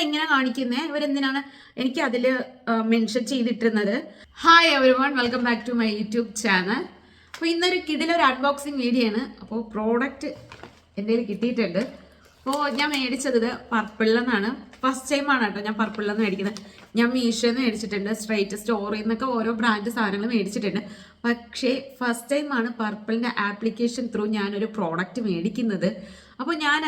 ഇവരെന്താ ഇങ്ങനെ കാണിക്കുന്നേ? ഇവരെന്തിനാണ് എനിക്ക് അതിൽ mention ചെയ്തിട്ടിരുന്നത്? Hi everyone welcome back to my YouTube channel അപ്പോൾ ഇന്നൊരു കിടിലൊരു അൺബോക്സിങ് വീഡിയോ ആണ് അപ്പോൾ പ്രോഡക്റ്റ് എന്റെ കയ്യിൽ കിട്ടിയിട്ടുണ്ട്. അപ്പോൾ ഞാൻ മേടിച്ചത് പർപ്പിളിൽ പർപ്പിളിലെന്നാണ് ഫസ്റ്റ് ടൈമാണ് കേട്ടോ ഞാൻ പർപ്പിളിൽ നിന്ന് മേടിക്കുന്നത്. ഞാൻ മീഷോന്ന് മേടിച്ചിട്ടുണ്ട്. സ്ട്രൈറ്റ് സ്റ്റോറിൽ നിന്നൊക്കെ ഓരോ ബ്രാൻഡ് സാധനങ്ങൾ മേടിച്ചിട്ടുണ്ട്. പക്ഷേ ഫസ്റ്റ് ടൈമാണ് പർപ്പിളിന്റെ ആപ്ലിക്കേഷൻ ത്രൂ ഞാനൊരു പ്രോഡക്റ്റ് മേടിക്കുന്നത്. അപ്പോൾ ഞാൻ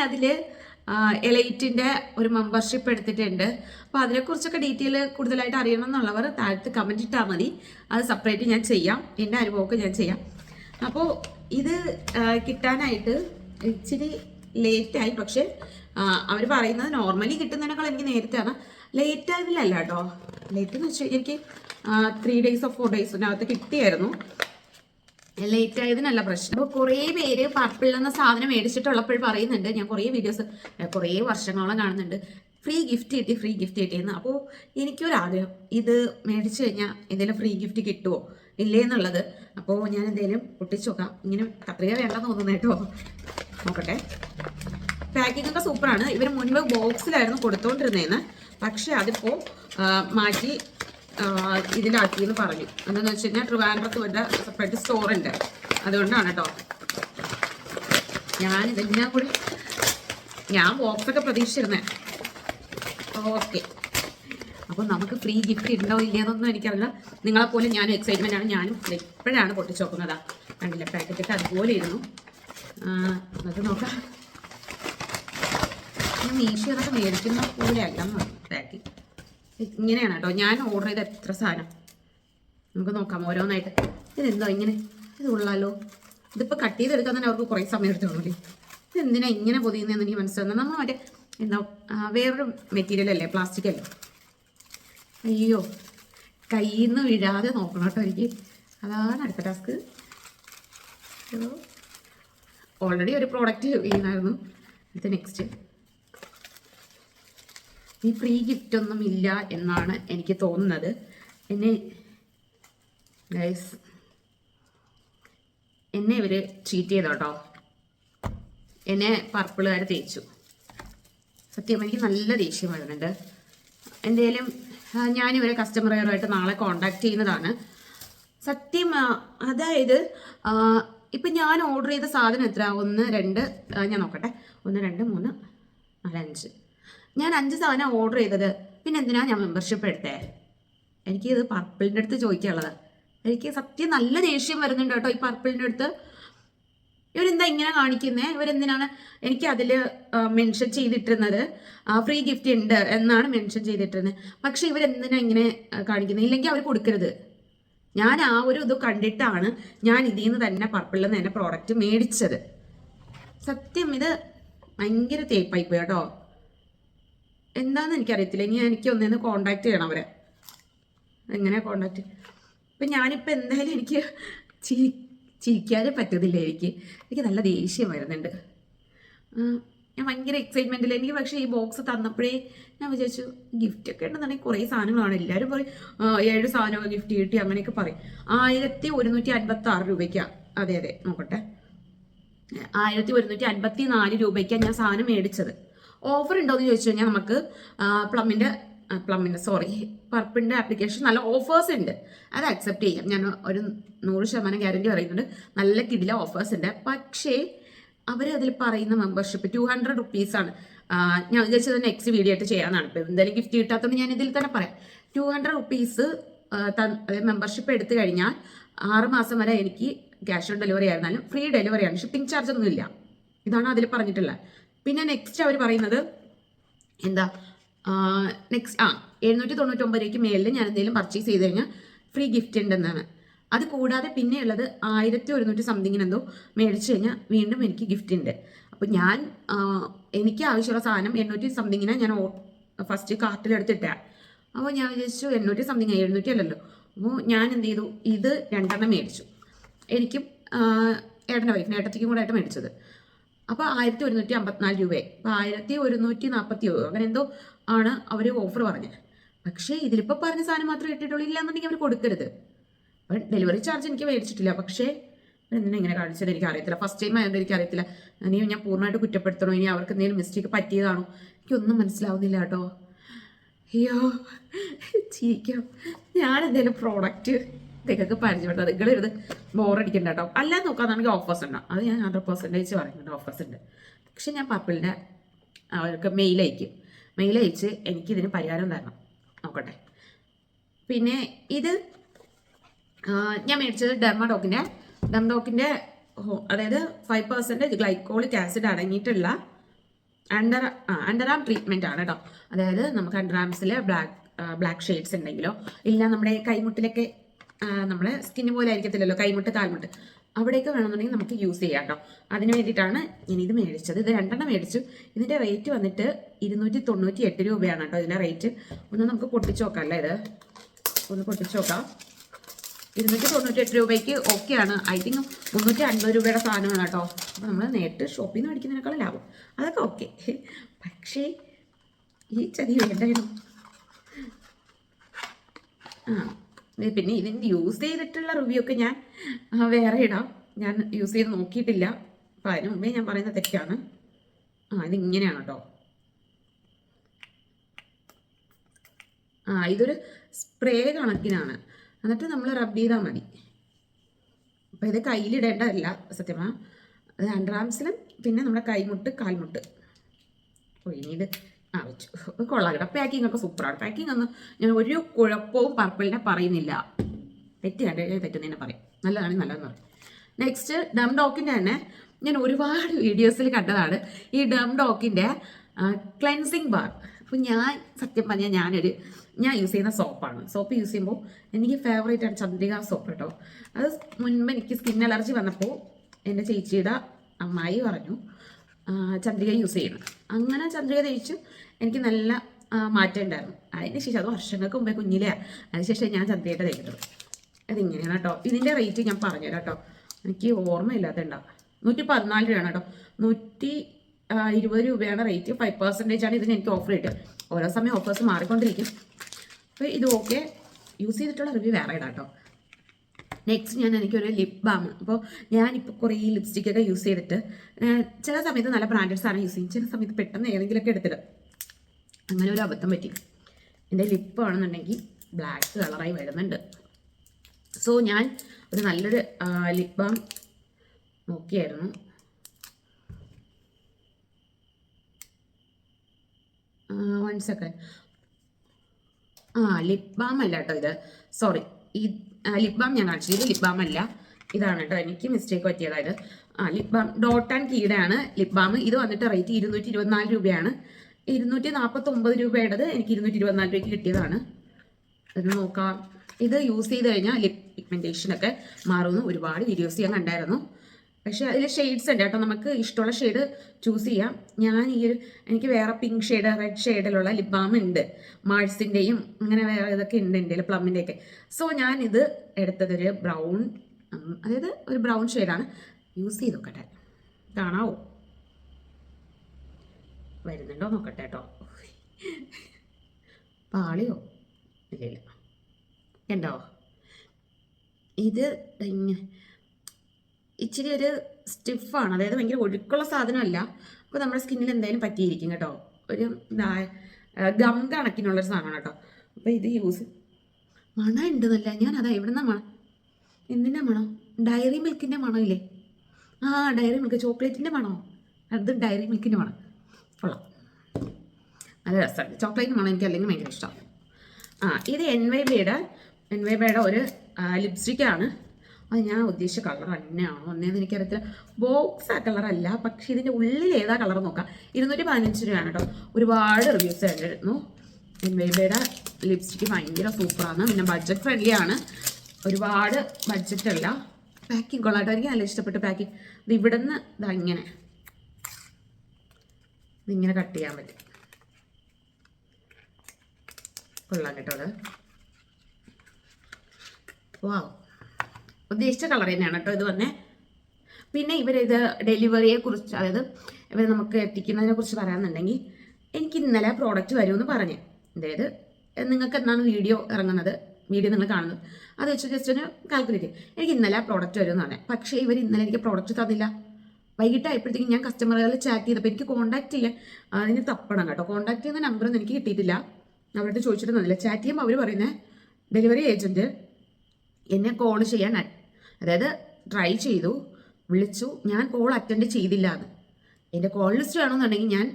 എലൈറ്റിന്റെ ഒരു മെമ്പർഷിപ്പ് എടുത്തിട്ടുണ്ട്. അപ്പോൾ അതിനെക്കുറിച്ചൊക്കെ ഡീറ്റെയിൽ കൂടുതലായിട്ട് അറിയണം എന്നുള്ളവർ താഴത്ത് കമന്റ് ഇട്ടാൽ മതി. അത് സെപ്പറേറ്റ് ഞാൻ ചെയ്യാം. എന്റെ അനുഭവമൊക്കെ ഞാൻ ചെയ്യാം. അപ്പോൾ ഇത് കിട്ടാനായിട്ട് ഇച്ചിരി ലേറ്റായി പക്ഷേ അവർ പറയുന്നത് നോർമലി കിട്ടുന്നതിനേക്കാൾ എനിക്ക് നേരത്തെയാണ്. ലേറ്റ് ആയതിലല്ല കേട്ടോ. ലേറ്റ് എന്ന് വെച്ചാൽ എനിക്ക് ത്രീ ഡേയ്സോ ഫോർ ഡേയ്സിനകത്ത് കിട്ടിയായിരുന്നു. ലേറ്റ് ആയതിനല്ല പ്രശ്നം. അപ്പോൾ കുറേ പേര് പർപ്പിൾ എന്ന സാധനം മേടിച്ചിട്ടുള്ളപ്പോൾ പറയുന്നുണ്ട്. ഞാൻ കുറേ വീഡിയോസ് കുറേ വർഷങ്ങളോളം കാണുന്നുണ്ട്. ഫ്രീ ഗിഫ്റ്റ് കിട്ടി ഫ്രീ ഗിഫ്റ്റ് കിട്ടിയെന്ന് അപ്പോൾ എനിക്കൊരാഗ്രഹം. ഇത് മേടിച്ചു കഴിഞ്ഞാൽ എന്തെങ്കിലും ഫ്രീ ഗിഫ്റ്റ് കിട്ടുമോ ഇല്ലേ എന്നുള്ളത്. അപ്പോൾ ഞാൻ എന്തെങ്കിലും പൊട്ടിച്ചു നോക്കാം. ഇങ്ങനെ കത്രിക വേണ്ടെന്ന് തോന്നുന്നു കേട്ടോ. നോക്കട്ടെ. പാക്കിംഗ് ഒക്കെ സൂപ്പറാണ് ഇവർ മുൻപ് ബോക്സിലായിരുന്നു കൊടുത്തോണ്ടിരുന്നേന്ന്. പക്ഷെ അതിപ്പോൾ മാറ്റി ഇതിലാക്കിയെന്ന് പറഞ്ഞു. എന്താണെന്ന് വെച്ച് കഴിഞ്ഞാൽ ട്രിവാൻഡ്രത്ത് വല്ല സെപ്പറേറ്റ് സ്റ്റോർ ഉണ്ട്. അതുകൊണ്ടാണ് കേട്ടോ ഞാൻ ഇതെല്ലാം കൂടി ഞാൻ ബോക്സൊക്കെ പ്രതീക്ഷിച്ചിരുന്നേ. ഓക്കെ. അപ്പോൾ നമുക്ക് ഫ്രീ ഗിഫ്റ്റ് ഉണ്ടോ ഇല്ലയെന്നൊന്നും എനിക്കറിയില്ല. നിങ്ങളെപ്പോലെ ഞാനും എക്സൈറ്റ്മെന്റ് ആണ്. ഞാനും ഇപ്പോഴാണ് പൊട്ടിച്ച് നോക്കുന്നതാ കണ്ടില്ല പാക്കറ്റൊക്കെ അതുപോലെ ഇരുന്നു. അത് നോക്കാം. മീഷോ അതൊക്കെ മേടിക്കുന്ന പോലെ അല്ലെന്ന് പാക്കിങ് ഇങ്ങനെയാണ് കേട്ടോ. ഞാൻ ഓർഡർ ചെയ്ത എത്ര സാധനം? നമുക്ക് നോക്കാം ഓരോന്നായിട്ട്. ഇതെന്തോ ഇങ്ങനെ? ഇത് ഉള്ളാലോ ഇതിപ്പോൾ കട്ട് ചെയ്തെടുക്കാൻ തന്നെ അവർക്ക് കുറേ സമയം എടുത്തോളൂ ഇതെന്തിനാ ഇങ്ങനെ പൊതിയുന്നതെന്ന് എനിക്ക് മനസ്സിലാകുന്നത് നമ്മൾ മറ്റേ എന്താ വേറൊരു മെറ്റീരിയൽ അല്ലേ പ്ലാസ്റ്റിക് അല്ലേ? അയ്യോ കയ്യിൽ നിന്ന് വീഴാതെ നോക്കണം കേട്ടോ എനിക്ക്. അതാണ് അടുത്ത ടാസ്ക് ഓൾറെഡി ഒരു പ്രോഡക്റ്റ് വീണായിരുന്നു ഇത് നെക്സ്റ്റ് ഈ ഫ്രീ ഗിഫ്റ്റ് ഒന്നും ഇല്ല എന്നാണ് എനിക്ക് തോന്നുന്നത്. എന്നെ ഗൈസ് എന്നെ ഇവർ ചീറ്റ് ചെയ്തോ കേട്ടോ എന്നെ പർപ്പിളുകാർ തേച്ചു. സത്യം എനിക്ക് നല്ല ദേഷ്യം വരുന്നുണ്ട്. എന്തേലും ഞാൻ ഇവരെ കസ്റ്റമർ കെയറുമായിട്ട് നാളെ കോണ്ടാക്ട് ചെയ്യുന്നതാണ്. സത്യം അതായത് ഇപ്പൊ ഞാൻ ഓർഡർ ചെയ്ത സാധനം എത്ര ഒന്ന് രണ്ട് ഞാൻ നോക്കട്ടെ. ഒന്ന് രണ്ട് മൂന്ന് നാല് അഞ്ച്. ഞാൻ അഞ്ച് സാധനം ഓർഡർ ചെയ്തത്. പിന്നെ എന്തിനാ ഞാൻ മെമ്പർഷിപ്പ് എടുത്തേ? എനിക്ക് ഇത് പർപ്പിളിന്റെ അടുത്ത് ചോദിക്കാനുള്ളത്. എനിക്ക് സത്യം നല്ല ദേഷ്യം വരുന്നുണ്ട് കേട്ടോ ഈ പർപ്പിളിന്റെ അടുത്ത്. ഇവരെന്താ ഇങ്ങനെ കാണിക്കുന്നേ? ഇവരെന്തിനാണ് എനിക്ക് അതിൽ മെൻഷൻ ചെയ്തിട്ടിരുന്നത്? ഫ്രീ ഗിഫ്റ്റ് ഉണ്ട് എന്നാണ് മെൻഷൻ ചെയ്തിട്ടിരുന്നത്. പക്ഷെ ഇവരെന്തിനാ ഇങ്ങനെ കാണിക്കുന്നത് ഇല്ലെങ്കിൽ അവർ കൊടുക്കരുത്. ഞാൻ ആ ഒരു ഇത് കണ്ടിട്ടാണ് ഞാൻ ഇതിൽ നിന്ന് തന്നെ പർപ്പിളിൽ നിന്ന് തന്നെ പ്രോഡക്റ്റ് മേടിച്ചത്. സത്യം ഇത് ഭയങ്കര തേപ്പായി പോയി കേട്ടോ. എന്താണെന്ന് എനിക്കറിയത്തില്ല. ഇനി എനിക്ക് ഒന്നേന്ന് കോണ്ടാക്ട് ചെയ്യണം അവരെ. എങ്ങനെ കോണ്ടാക്ട് ഇപ്പം ഞാനിപ്പോൾ എന്തായാലും എനിക്ക് ചിരി ചിരിക്കാതെ പറ്റത്തില്ല എനിക്ക്. എനിക്ക് നല്ല ദേഷ്യം വരുന്നുണ്ട്. ഞാൻ ഭയങ്കര എക്സൈറ്റ്മെന്റില്ല എനിക്ക് പക്ഷേ ഈ ബോക്സ് തന്നപ്പോഴേ ഞാൻ വിചാരിച്ചു ഗിഫ്റ്റ് ഒക്കെ ഉണ്ടെന്നുണ്ടെങ്കിൽ കുറേ സാധനങ്ങളാണ്. എല്ലാവരും പറയും ഏഴ് സാധനമൊക്കെ ഗിഫ്റ്റ് കിട്ടി അങ്ങനെയൊക്കെ പറയും. ആയിരത്തി ഒരുന്നൂറ്റി അൻപത്തി ആറ് രൂപയ്ക്കാണ് അതെ അതെ നോക്കട്ടെ. ആയിരത്തി ഒരുന്നൂറ്റി അൻപത്തി നാല് രൂപയ്ക്കാണ് ഞാൻ സാധനം മേടിച്ചത്. ഓഫർ ഉണ്ടോ എന്ന് ചോദിച്ചു കഴിഞ്ഞാൽ നമുക്ക് പ്ലമ്മിന്റെ പ്ലമ്മിന്റെ സോറി പർപ്പിന്റെ ആപ്ലിക്കേഷൻ നല്ല ഓഫേഴ്സ് ഉണ്ട്. അത് അക്സെപ്റ്റ് ചെയ്യാം. ഞാൻ ഒരു നൂറ് ശതമാനം ഗ്യാരണ്ടി പറയുന്നുണ്ട്. നല്ല കിടില ഓഫേഴ്സ് ഉണ്ട്. പക്ഷേ അവർ അതിൽ പറയുന്ന മെമ്പർഷിപ്പ് ടു ഹൺഡ്രഡ് റുപ്പീസാണ് ഞാൻ വിചാരിച്ചത് നെക്സ്റ്റ് വീഡിയോ ആയിട്ട് ചെയ്യാനാണ് ഇപ്പോൾ എന്തായാലും ഗിഫ്റ്റ് കിട്ടാത്തതുകൊണ്ട് ഞാൻ ഇതിൽ തന്നെ പറയാം. ടു ഹൺഡ്രഡ് റുപ്പീസ് അതായത് മെമ്പർഷിപ്പ് എടുത്തു കഴിഞ്ഞാൽ ആറ് മാസം വരെ എനിക്ക് ക്യാഷ് ഓൺ ഡെലിവറി ആയിരുന്നാലും ഫ്രീ ഡെലിവറിയാണ് ഷിപ്പിംഗ് ചാർജ് ഒന്നുമില്ല. ഇതാണ് അതിൽ പറഞ്ഞിട്ടുള്ളത്. പിന്നെ നെക്സ്റ്റ് അവർ പറയുന്നത് എന്താ നെക്സ്റ്റ് ആ എഴുന്നൂറ്റി തൊണ്ണൂറ്റി ഒമ്പതിലേക്ക് മേളിൽ ഞാൻ എന്തെങ്കിലും പർച്ചേസ് ചെയ്ത് കഴിഞ്ഞാൽ ഫ്രീ ഗിഫ്റ്റ് ഉണ്ടെന്നാണ്. അത് കൂടാതെ പിന്നെ ഉള്ളത് ആയിരത്തി ഒരുന്നൂറ്റി സംതിങ്ങിന് എന്തോ മേടിച്ചു കഴിഞ്ഞാൽ വീണ്ടും എനിക്ക് ഗിഫ്റ്റ് ഉണ്ട്. അപ്പോൾ ഞാൻ എനിക്ക് ആവശ്യമുള്ള സാധനം എണ്ണൂറ്റി സംതിങ്ങിനെ ഞാൻ ഫസ്റ്റ് കാർട്ടിലെടുത്തിട്ടാ. അപ്പോൾ ഞാൻ വിചാരിച്ചു എണ്ണൂറ്റി സംതിങ് എഴുന്നൂറ്റി അല്ലല്ലോ. അപ്പോൾ ഞാൻ എന്ത് ചെയ്തു ഇത് രണ്ടെണ്ണം മേടിച്ചു. എനിക്കും ഏട്ടന്റെ വൈഫിന് ഏട്ടത്തിക്കും കൂടെ ആയിട്ട് മേടിച്ചത്. അപ്പോൾ ആയിരത്തി ഒരുന്നൂറ്റി അമ്പത്തിനാല് രൂപയായി. അപ്പോൾ ആയിരത്തി ഒരുന്നൂറ്റി നാൽപ്പത്തി അങ്ങനെ എന്തോ ആണ് അവർ ഓഫർ പറഞ്ഞത്. പക്ഷേ ഇതിലിപ്പോൾ പറഞ്ഞ സാധനം മാത്രമേ ഇട്ടിട്ടുള്ളൂ ഇല്ലാന്നുണ്ടെങ്കിൽ അവർ കൊടുക്കരുത്. അപ്പം ഡെലിവറി ചാർജ് എനിക്ക് മേടിച്ചിട്ടില്ല. പക്ഷേ എന്തിനാ ഇങ്ങനെ കാണിച്ചത് എനിക്ക് അറിയത്തില്ല ഫസ്റ്റ് ടൈം ആയതുകൊണ്ട് എനിക്ക് അറിയത്തില്ല ഇനി ഞാൻ പൂർണമായിട്ട് കുറ്റപ്പെടുത്തണോ? ഇനി അവർക്ക് എന്തെങ്കിലും മിസ്റ്റേക്ക് പറ്റിയതാണോ? എനിക്കൊന്നും മനസ്സിലാവുന്നില്ല കേട്ടോ. അയ്യോ ചിരിക്കാം. ഞാൻ എന്തെങ്കിലും പ്രോഡക്റ്റ് നിങ്ങൾക്ക് പരിചയപ്പെട്ടത് നിങ്ങളിരുത് ബോറടിക്കണ്ട കേട്ടോ അല്ലാതെ നോക്കാന്നാണെങ്കിൽ ഓഫേഴ്സ് ഉണ്ടാവും അത് ഞാൻ ഹൺഡ്രഡ് പെർസെന്റേജ് പറയുന്നുണ്ട്. ഓഫേഴ്സ് ഉണ്ട്. പക്ഷെ ഞാൻ പപ്പിളിന്റെ അവർക്ക് മെയിൽ അയക്കും. മെയിൽ അയച്ച് എനിക്കിതിന് പരിഹാരം തരണം. നോക്കട്ടെ. പിന്നെ ഇത് ഞാൻ മേടിച്ചത് ഡെർമഡോക്കിന്റെ ഡെർമഡോക്കിന്റെ അതായത് ഫൈവ് പെർസെന്റേജ് ഗ്ലൈക്കോളിക് ആസിഡ് അടങ്ങിയിട്ടുള്ള അണ്ടർ ആം ട്രീറ്റ്മെന്റ് ആണ് കേട്ടോ അതായത് നമുക്ക് അണ്ടർ ആംസിൽ ബ്ലാക്ക് ബ്ലാക്ക് ഷെയ്ഡ്സ് ഉണ്ടെങ്കിലോ ഇല്ല നമ്മുടെ കൈമുട്ടിലൊക്കെ നമ്മുടെ സ്കിന്ന് പോലെ ആയിരിക്കത്തില്ലല്ലോ കൈമുട്ട് താൽമുട്ട് അവിടെയൊക്കെ വേണമെന്നുണ്ടെങ്കിൽ നമുക്ക് യൂസ് ചെയ്യാം കേട്ടോ അതിന് വേണ്ടിയിട്ടാണ് ഞാൻ ഇത് മേടിച്ചത്. ഇത് രണ്ടെണ്ണം മേടിച്ചു. ഇതിന്റെ റേറ്റ് വന്നിട്ട് ഇരുന്നൂറ്റി തൊണ്ണൂറ്റി എട്ട് രൂപയാണ് കേട്ടോ ഇതിന്റെ റേറ്റ് ഒന്ന് നമുക്ക് പൊട്ടിച്ച് നോക്കാം അല്ലേ ഇത്? ഒന്ന് പൊട്ടിച്ച് നോക്കാം. ഇരുന്നൂറ്റി തൊണ്ണൂറ്റി എട്ട് രൂപയ്ക്ക് ഓക്കെയാണ് ഐ തിങ്ക് മുന്നൂറ്റി അൻപത് രൂപയുടെ സാധനമാണ് കേട്ടോ അപ്പോൾ നമ്മൾ നേരിട്ട് ഷോപ്പിൽ നിന്ന് മേടിക്കുന്നതിനേക്കാളും ലാഭം. അതൊക്കെ ഓക്കെ പക്ഷേ ഈ ചതി വേണ്ടായിരുന്നു ആ പിന്നെ ഇതിന്റെ യൂസ് ചെയ്തിട്ടുള്ള റിവ്യൂ ഒക്കെ ഞാൻ വേറെ ഇടാം. ഞാൻ യൂസ് ചെയ്ത് നോക്കിയിട്ടില്ല. അപ്പം അതിന് മുമ്പേ ഞാൻ പറയുന്ന തെറ്റാണ്. ആ ഇതിങ്ങനെയാണ് കേട്ടോ ആ ഇതൊരു സ്പ്രേ കണക്കിനാണ്. എന്നിട്ട് നമ്മൾ റബ് ചെയ്താൽ മതി. അപ്പം ഇത് കയ്യിലിടേണ്ടതല്ല സത്യമാ. അത് അണ്ടർആംസിലും പിന്നെ നമ്മുടെ കൈമുട്ട് കാൽമുട്ട്. ഓ ഇനി ഇത് ആ വെച്ചു കൊള്ളാം കേട്ടോ. പാക്കിംഗ് ഒക്കെ സൂപ്പറാണ് പാക്കിംഗ് ഒന്നും ഞാൻ ഒരു കുഴപ്പവും പർപ്പിളിനെ പറയുന്നില്ല. തെറ്റ് കണ്ടു കഴിഞ്ഞാൽ തെറ്റുന്നതിനെ പറയും. നല്ലതാണ് നല്ലതെന്ന് പറയും. നെക്സ്റ്റ് ഡം ഡോക്കിന്റെ തന്നെ ഞാൻ ഒരുപാട് വീഡിയോസിൽ കണ്ടതാണ്. ഈ ഡം ഡോക്കിന്റെ ക്ലെൻസിങ് ബാർ അപ്പോൾ ഞാൻ സത്യം പറഞ്ഞാൽ ഞാനൊരു ഞാൻ യൂസ് ചെയ്യുന്ന സോപ്പാണ് സോപ്പ് യൂസ് ചെയ്യുമ്പോൾ എനിക്ക് ഫേവറേറ്റ് ആണ് ചന്ദ്രിക സോപ്പ് കേട്ടോ. അത് മുൻപ് എനിക്ക് സ്കിൻ അലർജി വന്നപ്പോൾ എന്റെ ചേച്ചിയുടെ അമ്മായി പറഞ്ഞു ചന്ദ്രിക യൂസ് ചെയ്യണം. അങ്ങനെ ചന്ദ്രിക തേച്ച് എനിക്ക് നല്ല മാറ്റം ഉണ്ടായിരുന്നു. അതിന് ശേഷം അത് വർഷങ്ങൾക്ക് മുമ്പേ കുഞ്ഞിലെയാണ് അതിനുശേഷം ഞാൻ ചന്ദ്രികയുടെ തേക്കുന്നത്. അതിങ്ങനെയാണ് കേട്ടോ. ഇതിന്റെ റേറ്റ് ഞാൻ പറഞ്ഞുതരാം കേട്ടോ. എനിക്ക് ഓർമ്മയില്ലാത്തതുണ്ടാവും നൂറ്റി പതിനാല് രൂപയാണ് കേട്ടോ. നൂറ്റി ഇരുപത് രൂപയാണ് റേറ്റ് ഫൈവ് പെർസെന്റേജ് ആണ് ഇതിന് എനിക്ക് ഓഫർ കിട്ടുക ഓരോ സമയം ഓഫേഴ്സ് മാറിക്കൊണ്ടിരിക്കും. അപ്പോൾ ഇത് ഓക്കെ യൂസ് ചെയ്തിട്ടുള്ള റിവ്യൂ വേറെ ഇടാം കേട്ടോ. നെക്സ്റ്റ് ഞാൻ എനിക്കൊരു ലിപ് ബാം അപ്പോൾ ഞാനിപ്പോൾ കുറേ ലിപ്സ്റ്റിക് ഒക്കെ യൂസ് ചെയ്തിട്ട് ചില സമയത്ത് നല്ല ബ്രാൻഡഡ് സാധനം യൂസ് ചെയ്യും. ചില സമയത്ത് പെട്ടെന്ന് ഏതെങ്കിലുമൊക്കെ എടുത്തിട്ട് അങ്ങനെ ഒരു അബദ്ധം പറ്റി. എന്റെ ലിപ്പ് ആണെന്നുണ്ടെങ്കിൽ ബ്ലാക്ക് കളറായി വരുന്നുണ്ട്. സോ ഞാൻ ഒരു നല്ലൊരു ലിപ് ബാം നോക്കിയായിരുന്നു. വൺ സെക്കൻഡ് ആ ലിപ് ബാം അല്ല കേട്ടോ ഇത്. സോറി ഈ ലിപ് ബാം ഞാൻ കാണിച്ചു. ഇത് ലിപ് ബാം അല്ല. ഇതാണ് കേട്ടോ എനിക്ക് മിസ്റ്റേക്ക് പറ്റിയതായത് ആ ലിപ് ബാം ഡോട്ട് ആൻഡ് കീയുടെ ആണ് ലിപ് ബാം ഇത് വന്നിട്ട് റേറ്റ് ഇരുന്നൂറ്റി ഇരുപത്തിനാല് രൂപയാണ്. ഇരുന്നൂറ്റി നാൽപ്പത്തി ഒമ്പത് രൂപയുടേത് എനിക്ക് ഇരുന്നൂറ്റി ഇരുപത്തിനാല് രൂപയ്ക്ക് കിട്ടിയതാണ്. ഇത് നോക്കാം. ഇത് യൂസ് ചെയ്ത് കഴിഞ്ഞാൽ ലിപ് പിഗ്മെന്റേഷനൊക്കെ മാറുമെന്ന് ഒരുപാട് വീഡിയോസ് ഞാൻ കണ്ടായിരുന്നു. പക്ഷേ അതിൽ ഷെയ്ഡ്സ് ഉണ്ട് കേട്ടോ. നമുക്ക് ഇഷ്ടമുള്ള ഷെയ്ഡ് ചൂസ് ചെയ്യാം. ഞാൻ ഈ ഒരു എനിക്ക് വേറെ പിങ്ക് ഷെയ്ഡ് റെഡ് ഷെയ്ഡിലുള്ള ലിപ് ബാം ഉണ്ട്. മാഴ്സിന്റെയും അങ്ങനെ വേറെ ഇതൊക്കെ ഉണ്ട് എന്റെ പ്ലമ്മിന്റെ ഒക്കെ സോ ഞാൻ ഇത് എടുത്തതൊരു ബ്രൗൺ അതായത് ഒരു ബ്രൗൺ ഷെയ്ഡാണ് യൂസ് ചെയ്ത് നോക്കട്ടെ. കാണാവോ? വരുന്നുണ്ടോ നോക്കട്ടെ കേട്ടോ. പാളിയോ? ഇല്ല ഇല്ല. ഉണ്ടോ ഇത് ഇച്ചിരി ഒരു സ്റ്റിഫാണ്. അതായത് ഭയങ്കര ഒഴുക്കുള്ള സാധനമല്ല. അപ്പോൾ നമ്മുടെ സ്കിന്നിൽ എന്തായാലും പറ്റിയിരിക്കും കേട്ടോ. ഒരു ഗം കണക്കിനുള്ളൊരു സാധനമാണ് കേട്ടോ. അപ്പോൾ ഇത് യൂസ് മണം ഉണ്ടെന്നല്ല ഞാൻ അതാ എവിടുന്ന മണം? എന്തിന്റെ മണം? ഡയറി മിൽക്കിന്റെ മണമില്ലേ? ആ ഡയറി മിൽക്ക് ചോക്ലേറ്റിന്റെ മണോ? അത് ഡയറി മിൽക്കിന്റെ മണം. കൊള്ളാം. നല്ല രസമാണ്. ചോക്ലേറ്റ് മണം എനിക്ക് അല്ലെങ്കിൽ ഭയങ്കര ഇഷ്ടമാണ്. ആ ഇത് എൻ വൈ ബിയുടെ എൻ വൈ ബിയുടെ ഒരു ലിപ്സ്റ്റിക്കാണ്. അത് ഞാൻ ഉദ്ദേശിച്ച കളർ തന്നെയാണോ ഒന്നേന്ന് എനിക്കറിയത്തില്ല. ബോക്സ് ആ കളറല്ല പക്ഷേ ഇതിന്റെ ഉള്ളിൽ ഏതാ കളർ നോക്കാം. ഇരുന്നൂറ്റി പതിനഞ്ച് രൂപയാണ് കേട്ടോ. ഒരുപാട് റിവ്യൂസ് കണ്ടിരുന്നു. എൻ വൈ ബിയുടെ ലിപ്സ്റ്റിക്ക് ഭയങ്കര സൂപ്പറാണ് പിന്നെ ബഡ്ജറ്റ് ഫ്രണ്ട്ലി ആണ്. ഒരുപാട് ബഡ്ജറ്റ് അല്ല. പാക്കിംഗ് കൊള്ളാട്ടോ നല്ല ഇഷ്ടപ്പെട്ടു പാക്കിംഗ് ഇത് ഇവിടെ നിന്ന് ഇതാ ഇങ്ങനെ. ഇതിങ്ങനെ കട്ട് ചെയ്യാൻ പറ്റും. കൊള്ളാം കേട്ടോ അത്. വാവ് ഉദ്ദേശിച്ച കളർ തന്നെയാണ് കേട്ടോ ഇത് വന്നേ. പിന്നെ ഇവരിത് ഡെലിവറിയെ കുറിച്ച് അതായത് ഇവർ നമുക്ക് എത്തിക്കുന്നതിനെ കുറിച്ച് പറയാമെന്നുണ്ടെങ്കിൽ എനിക്ക് ഇന്നലെ പ്രോഡക്റ്റ് വരുമെന്ന് പറഞ്ഞു. അതായത് നിങ്ങൾക്ക് എന്നാണ് വീഡിയോ ഇറങ്ങുന്നത്? വീഡിയോ നിങ്ങൾ കാണുന്നത്. അത് വെച്ച് ജസ്റ്റ് ഒന്ന് കാൽക്കുലേറ്റ് ചെയ്യും. എനിക്ക് ഇന്നലെ പ്രോഡക്റ്റ് വരുമെന്ന് പറഞ്ഞു. പക്ഷേ ഇവർ ഇന്നലെ എനിക്ക് പ്രോഡക്റ്റ് തന്നില്ല. വൈകിട്ടായപ്പോഴത്തേക്കും ഞാൻ കസ്റ്റമറുകളിൽ ചാറ്റ് ചെയ്തപ്പോൾ എനിക്ക് കോൺടാക്ട് ചെയ്യാൻ അതിന് തപ്പണം കേട്ടോ. കോൺടാക്ട് ചെയ്യുന്ന നമ്പറൊന്നും എനിക്ക് കിട്ടിയിട്ടില്ല. അവരുടെ ചോദിച്ചിട്ട് തന്നില്ല ചാറ്റ് ചെയ്യുമ്പോൾ അവർ പറയുന്നത് ഡെലിവറി ഏജന്റ് എന്നെ കോൾ ചെയ്യാൻ അതായത് ട്രൈ ചെയ്തു വിളിച്ചു ഞാൻ കോൾ അറ്റൻഡ് ചെയ്തില്ല എന്ന് എന്റെ കോൾ ലിസ്റ്റ് വേണമെന്നുണ്ടെങ്കിൽ ഞാൻ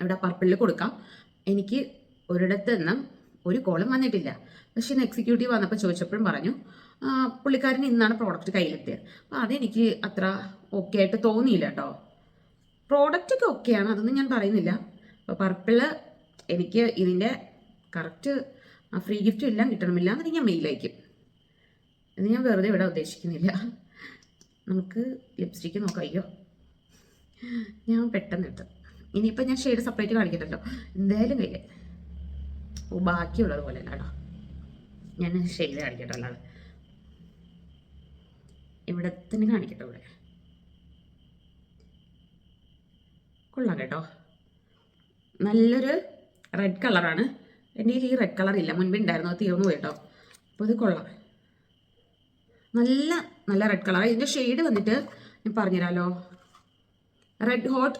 ഇവിടെ പർപ്പിളിൽ കൊടുക്കാം. എനിക്ക് ഒരിടത്ത് നിന്നും ഒരു കോളും വന്നിട്ടില്ല. പക്ഷേ എക്സിക്യൂട്ടീവ് വന്നപ്പോൾ ചോദിച്ചപ്പോഴും പറഞ്ഞു പുള്ളിക്കാരൻ ഇന്നാണ് പ്രോഡക്റ്റ് കയ്യിലെത്തിയത്. അപ്പോൾ അതെനിക്ക് അത്ര ഓക്കെ ആയിട്ട് തോന്നിയില്ല കേട്ടോ പ്രോഡക്റ്റൊക്കെ ഓക്കെയാണ് അതൊന്നും ഞാൻ പറയുന്നില്ല. അപ്പോൾ പർപ്പിൾ എനിക്ക് ഇതിന്റെ കറക്റ്റ് ഫ്രീ ഗിഫ്റ്റ് എല്ലാം കിട്ടണമില്ല എന്നുണ്ടെങ്കിൽ ഞാൻ മെയിൽ അയക്കും. ഇത് ഞാൻ വെറുതെ ഇവിടെ ഉദ്ദേശിക്കുന്നില്ല. നമുക്ക് ലിപ്സ്റ്റിക്ക് നോക്കാം. അയ്യോ. ഞാൻ പെട്ടെന്ന് എടുത്തു. ഇനിയിപ്പോൾ ഞാൻ ഷെയ്ഡ് സെപ്പറേറ്റ് കാണിക്കട്ടല്ലോ എന്തായാലും കയ്യിൽ ഓ ബാക്കിയുള്ളത് പോലെ അല്ല ഞാൻ ഷെയ്ഡ് കാണിക്കട്ടോ അല്ലാതെ ഇവിടെ തന്നെ കാണിക്കട്ടോ ഇവിടെ. കൊള്ളാം കേട്ടോ. നല്ലൊരു റെഡ് കളറാണ് എന്റെ ഈ റെഡ് കളർ ഇല്ല. മുൻപ് ഉണ്ടായിരുന്നു? അത് തീർന്നു പോയിട്ടോ അപ്പോൾ ഇത് കൊള്ളാം. നല്ല നല്ല റെഡ് കളർ ഇതിന്റെ ഷെയ്ഡ് വന്നിട്ട് ഞാൻ പറഞ്ഞുതരാമല്ലോ റെഡ് ഹോട്ട്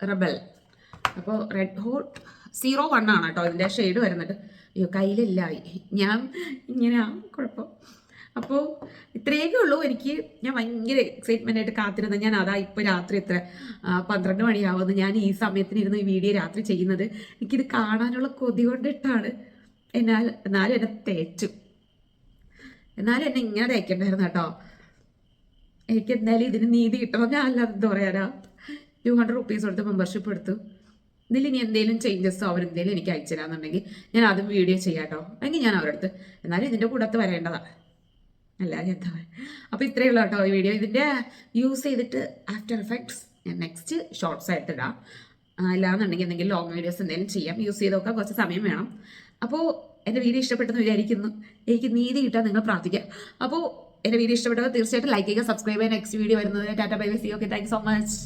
റബൽ അപ്പോൾ റെഡ് ഹോട്ട് സീറോ വൺ ആണ് കേട്ടോ ഇതിന്റെ ഷെയ്ഡ് വരുന്നത്. അയ്യോ കയ്യിലില്ലായി ഞാൻ ഇങ്ങനെ കുഴപ്പം. അപ്പോൾ ഇത്രയൊക്കെ ഉള്ളൂ. എനിക്ക് ഞാൻ ഭയങ്കര എക്സൈറ്റ്മെന്റ് ആയിട്ട് കാത്തിരുന്നത്. ഞാൻ അതാ ഇപ്പോൾ രാത്രി ഇത്ര പന്ത്രണ്ട് മണിയാവുന്നു. ഞാൻ ഈ സമയത്തിന് ഇരുന്ന് ഈ വീഡിയോ രാത്രി ചെയ്യുന്നത്. എനിക്കിത് കാണാനുള്ള കൊതി കൊണ്ടിട്ടാണ്. എന്നാൽ എന്നാലും എന്നെ തേച്ചു. എന്നാലും എന്നെ ഇങ്ങനെ തയ്ക്കണ്ടായിരുന്നു കേട്ടോ. എനിക്ക് എന്തായാലും ഇതിന് നീതി കിട്ടണം. ഞാൻ അല്ലാതെ എന്താ പറയാനാ ടു ഹൺഡ്രഡ് റുപ്പീസ് കൊടുത്ത് മെമ്പർഷിപ്പ് എടുത്തു ഇതിൽ ഇനി എന്തെങ്കിലും ചേഞ്ചസോ അവരെന്തെങ്കിലും എനിക്ക് അയച്ചു തരാന്നുണ്ടെങ്കിൽ ഞാൻ അതും വീഡിയോ ചെയ്യാം കേട്ടോ. അല്ലെങ്കിൽ ഞാൻ അവരുടെ അടുത്ത്. എന്നാലും ഇതിന്റെ കൂടത്ത് വരേണ്ടതാണ് അല്ല എന്താ അപ്പോൾ ഇത്രയേ ഉള്ളൂ കേട്ടോ ഈ വീഡിയോ ഇതിന്റെ യൂസ് ചെയ്തിട്ട് ആഫ്റ്റർ എഫക്ട്സ് ഞാൻ നെക്സ്റ്റ് ഷോർട്സ് ആയിട്ട് ഇടാം. അല്ലാന്നുണ്ടെങ്കിൽ എന്തെങ്കിലും ലോങ് വീഡിയോസ് എന്തെങ്കിലും ചെയ്യാം. യൂസ് ചെയ്ത് നോക്കാം. കുറച്ച് സമയം വേണം. അപ്പോൾ എന്റെ വീഡിയോ ഇഷ്ടപ്പെട്ടെന്ന് വിചാരിക്കുന്നു. എനിക്ക് നീതി കിട്ടാൻ നിങ്ങൾ പ്രാർത്ഥിക്കുക അപ്പോൾ എന്റെ വീഡിയോ ഇഷ്ടപ്പെട്ടവർ തീർച്ചയായിട്ടും ലൈക്ക് ചെയ്യുക സബ്സ്ക്രൈബ് ചെയ്യുക. നെക്സ്റ്റ് വീഡിയോ വരുന്നത് tata bye bye see okay thank so much